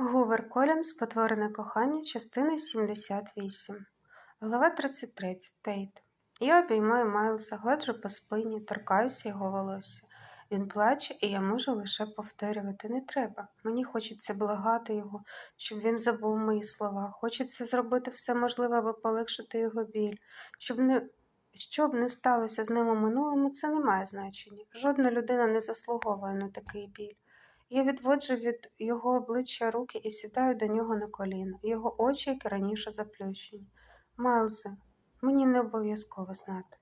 Гувер Колінс Потворене кохання, частина 78. Глава 33. Тейт. Я обіймаю Майлса, гладжу по спині, торкаюся його волосся. Він плаче, і я можу лише повторювати не треба. Мені хочеться благати його, щоб він забув мої слова. Хочеться зробити все можливе, аби полегшити його біль. Щоб не що б не сталося з ним у минулому, це не має значення. Жодна людина не заслуговує на такий біль. Я відводжу від його обличчя руки і сідаю до нього на коліна, його очі, як раніше заплющені. Майлзе, мені не обов'язково знати.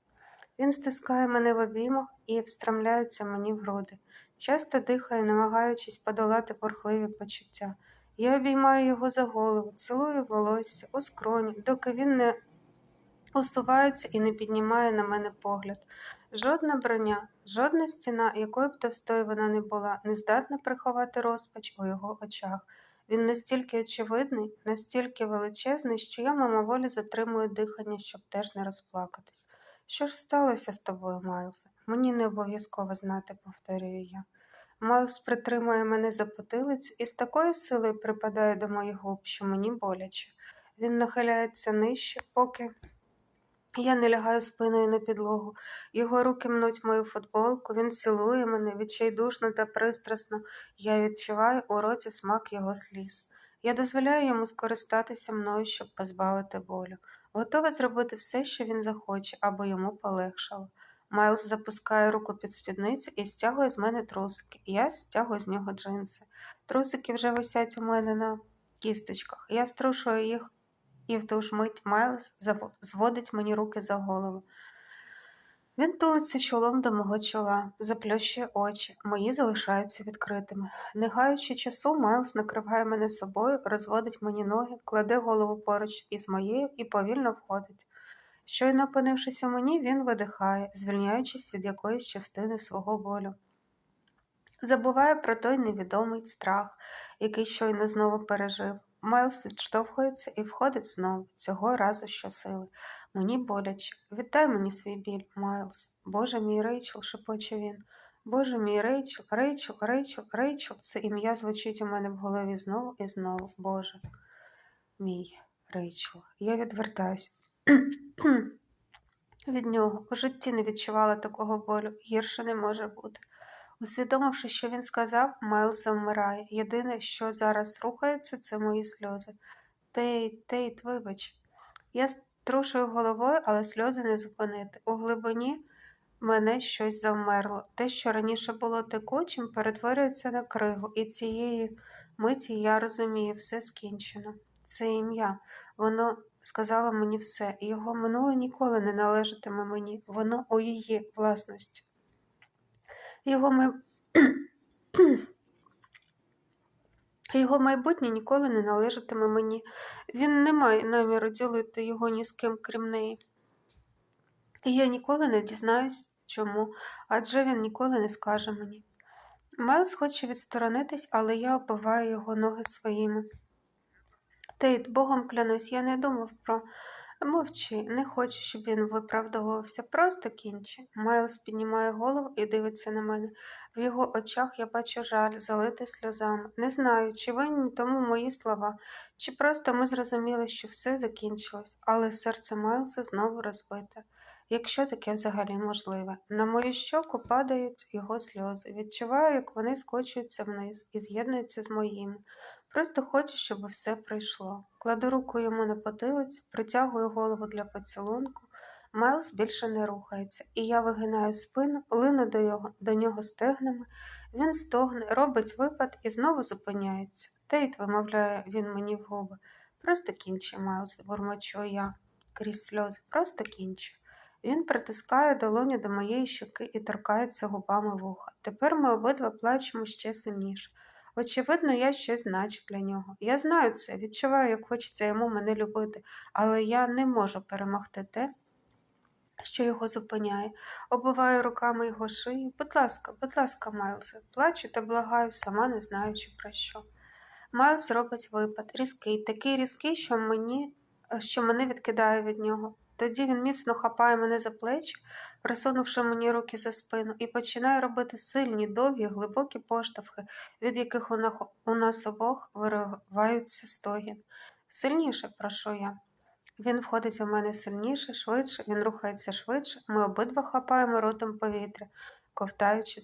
Він стискає мене в обіймах і встромляється мені в груди. Часто дихає, намагаючись подолати бурхливі почуття. Я обіймаю його за голову, цілую волосся, у скроні, доки він не усувається і не піднімає на мене погляд. Жодна броня, жодна стіна, якою б товстою вона не була, не здатна приховати розпач у його очах. Він настільки очевидний, настільки величезний, що я мимоволі затримую дихання, щоб теж не розплакатись. Що ж сталося з тобою, Майлзе? Мені не обов'язково знати, повторюю я. Майлз притримує мене за потилицю і з такою силою припадає до моїх губ, що мені боляче. Він нахиляється нижче, поки. Я не лягаю спиною на підлогу. Його руки мнуть мою футболку, він цілує мене відчайдушно та пристрасно. Я відчуваю у роті смак його сліз. Я дозволяю йому скористатися мною, щоб позбавити болю. Готова зробити все, що він захоче, аби йому полегшало. Майлз запускає руку під спідницю і стягує з мене трусики. Я стягую з нього джинси. Трусики вже висять у мене на кісточках. Я струшую їх і в ту ж мить Майлз зводить мені руки за голову. Він тулиться чолом до мого чола, заплющує очі, мої залишаються відкритими. Не гаючи часу, Майлз накриває мене собою, розводить мені ноги, кладе голову поруч із моєю і повільно входить. Щойно опинившись у мені, він видихає, звільняючись від якоїсь частини свого болю. Забуває про той невідомий страх, який щойно знову пережив. Майлз відштовхується і входить знову, цього разу щосили. Мені боляче. Віддай мені свій біль, Майлз. Боже мій Рейчел, шепоче він. Боже мій Рейчел, Рейчел, Рейчел, Рейчел. Це ім'я звучить у мене в голові знову і знову. Боже. Мій Рейчел. Я відвертаюсь. Від нього у житті не відчувала такого болю, гірше не може бути. Усвідомивши, що він сказав, Майлз завмирає. Єдине, що зараз рухається, це мої сльози. Тейт, Тейт, вибач. Я струшую головою, але сльози не зупинити. У глибині мене щось завмерло. Те, що раніше було текучим, перетворюється на кригу, і цієї миті я розумію, все скінчено. Це ім'я. Воно сказало мені все, і його минуле ніколи не належатиме мені, воно у її власності. Його май... Його майбутнє ніколи не належатиме мені. Він не має наміру ділити його ні з ким, крім неї. І я ніколи не дізнаюсь чому, адже він ніколи не скаже мені. Майлз хоче відсторонитись, але я оббиваю його ноги своїми. Тейт, богом клянусь, я не думав про. Мовчи, не хочу, щоб він виправдовувався, просто кінчи. Майлз піднімає голову і дивиться на мене. В його очах я бачу жаль, залитий сльозами. Не знаю, чи винні тому мої слова, чи просто ми зрозуміли, що все закінчилось, але серце Майлза знову розбите. Якщо таке взагалі можливе. На мою щоку падають його сльози. Відчуваю, як вони скочуються вниз і з'єднуються з моїми. Просто хочу, щоб все пройшло. Кладу руку йому на потилицю, притягую голову для поцілунку. Майлз більше не рухається, і я вигинаю спину, лину до його, до нього стегнами. Він стогне, робить випад і знову зупиняється. Тейт, вимовляє він мені в губи. Просто кінчи, Майлз, бурмочу я крізь сльози, просто кінчи. Він притискає долоню до моєї щоки і торкається губами вуха. Тепер ми обидва плачемо ще сильніше. Очевидно, я щось значу для нього. Я знаю це, відчуваю, як хочеться йому мене любити, але я не можу перемогти те, що його зупиняє. Оббиваю руками його шию. Будь ласка, будь ласка, Майлзе, плачу та благаю, сама не знаючи про що. Майлз робить випад, різкий, такий різкий, що мені, що мене відкидає від нього. Тоді він міцно хапає мене за плечі, присунувши мені руки за спину, і починає робити сильні, довгі, глибокі поштовхи, від яких у нас обох вириваються стогін. Сильніше, прошу я. Він входить у мене сильніше, швидше, він рухається швидше. Ми обидва хапаємо ротом повітря, ковтаючи